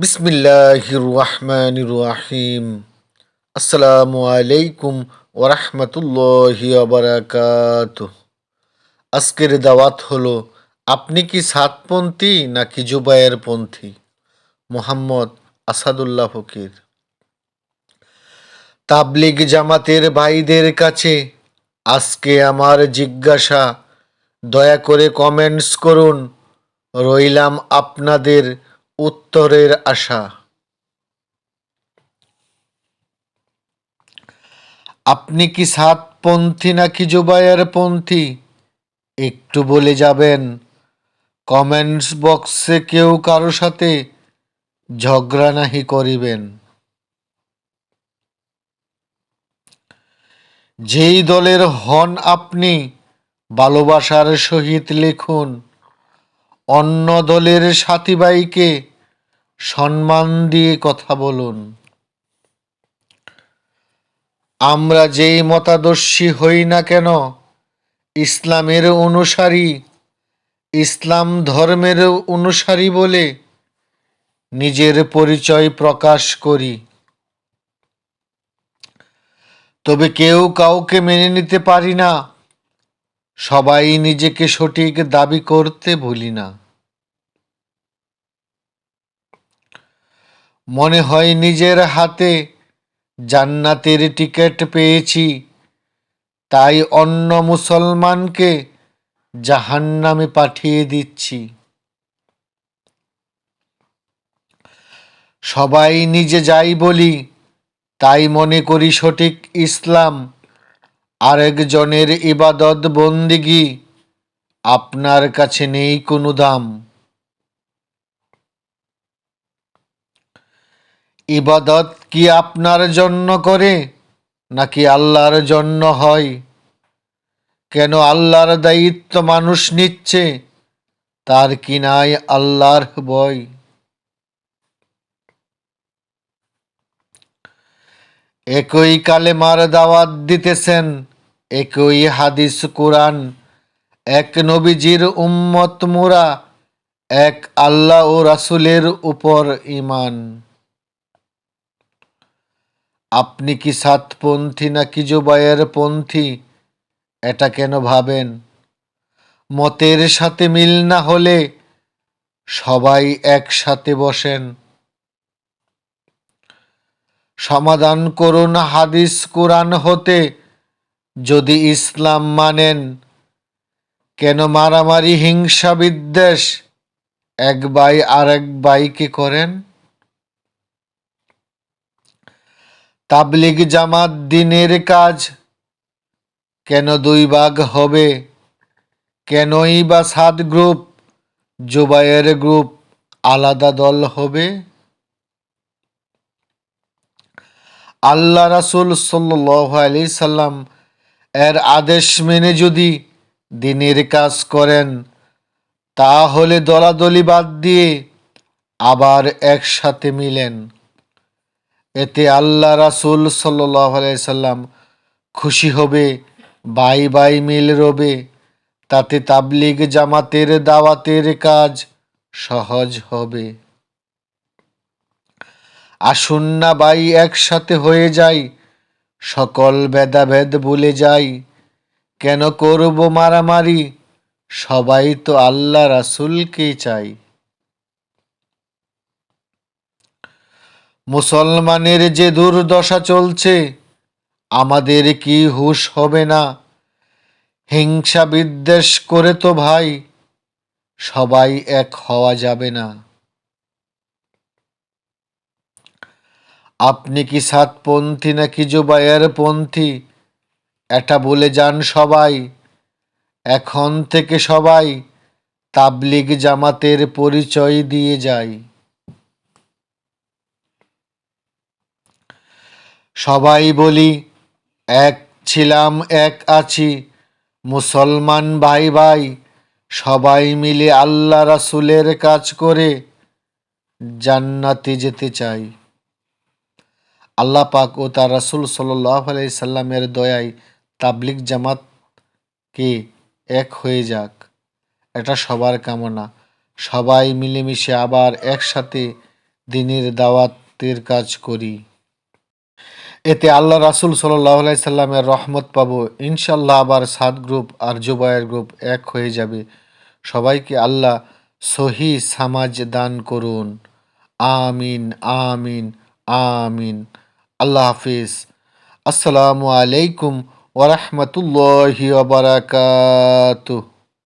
বিসমিল্লাহির রহমানির রহিম আসসালামু আলাইকুম ওরহমতুল্লাহি বারাকাত আজকের দাওয়াত হলো, আপনি কি সাতপন্থী নাকি জুবায়ের পন্থী? মোহাম্মদ আসাদুল্লাহ ফকির। তাবলিগ জামাতের ভাইদের কাছে আজকে আমার জিজ্ঞাসা, দয়া করে কমেন্টস করুন। রইলাম আপনাদের উত্তরের আশা। আপনি কি সাতপন্থী নাকি জুবায়ের পন্থী? একটু বলে যাবেন। কমেন্টস বক্সে কেউ কারও সাথে ঝগড়া নাহি করিবেন। যেই দলের হন আপনি, ভালোবাসার সহিত লিখুন। অন্য দলের সাথী ভাইকে সম্মান দিয়ে কথা বলুন। আমরা যেই মতাদর্শী হই না কেন, ইসলামের অনুসারী, ইসলাম ধর্মের অনুসারী বলে নিজের পরিচয় প্রকাশ করি। তবে কেউ কাউকে মেনে নিতে পারি না, সবাই নিজেকে সঠিক দাবি করতে ভুলি না। মনে হয় নিজের হাতে জান্নাতের টিকিট পেয়েছি। তাই অন্য মুসলমানকে জাহান্নামে পাঠিয়ে দিচ্ছি। সবাই নিজে যাই বলি, তাই মনে করি সঠিক ইসলাম। আরেকজনের ইবাদত বন্দিগি, আপনার কাছে নেই কোনো দাম। ইবাদত কি আপনার জন্য করে নাকি আল্লাহর জন্য হয়? কেন আল্লাহর দায়িত্ব মানুষ নিচ্ছে? তার কি নাই আল্লাহর বয় একই কালেমার দাওয়াত দিতেছেন, একই হাদিস কোরআন, এক নবীজির উম্মত মোরা, এক আল্লাহ ও রাসুলের উপর ইমান আপনি কি সাতপন্থী নাকি জুবাইয়ের পন্থী? এটা কেন ভাবেন? মতের সাথে মিল না হলে সবাই একসাথে বসেন। সমাধান করুন হাদিস, কোরআন হতে, যদি ইসলাম মানেন। কেন মারামারি, হিংসা বিদ্বেষ? এক বাই আর এক ভাইকে করেন? তাবলিগ জামাত দিনের কাজ। কেন দুই ভাগ হবে? কেনই বা সাত গ্রুপ? জুবাইয়ের গ্রুপ আলাদা দল হবে? আল্লাহ রাসুল সাল্লাহ আলি সাল্লাম এর আদেশ মেনে যদি দিনের কাজ করেন, তাহলে দলাদলি বাদ দিয়ে আবার একসাথে মিলেন। এতে আল্লাহ রাসুল সাল্লাম খুশি হবে, বাই বাই মিল রবে, তাতে তাবলিগ জামাতের দাওয়াতের কাজ সহজ হবে। আসুন না বাই, একসাথে হয়ে যাই, সকল ভেদাভেদ ভুলে যাই। কেন করব মারামারি? সবাই তো আল্লাহ রাসুলকে চাই। মুসলমানের যে দুর্দশা চলছে, আমাদের কি হুশ হবে না? হিংসা বিদ্বেষ করে তো ভাই, সবাই এক হওয়া যাবে না। আপনি কি সাতপন্থী নাকি জুবাইয়ের পন্থী এটা বলে যান সবাই। এখন থেকে সবাই তাবলিগ জামাতের পরিচয় দিয়ে যায়। সবাই বলি, এক ছিলাম, এক আছি। মুসলমান ভাই ভাই, সবাই মিলে আল্লাহ রাসুলের কাজ করে জান্নাতে যেতে চাই। আল্লাহ পাক ও তার রাসুল সাল্লাহ সাল্লামের দয়ায় তাবলিক জামাতকে এক হয়ে যাক। এটা সবার কামনা। সবাই মিলেমিশে আবার একসাথে দিনের দাওয়াতের কাজ করি। এতে আল্লাহ রাসুল সাল্লাহ সাল্লামের রহমত পাবো। ইনশাল্লাহ আবার সাত গ্রুপ আর জুবায়ের গ্রুপ এক হয়ে যাবে। সবাইকে আল্লাহ সহি সামাজ দান করুন। আমিন আমিন আমিন। আল্লাহ হাফিজ। আসসালামু আলাইকুম ওরহমতুল্লাহি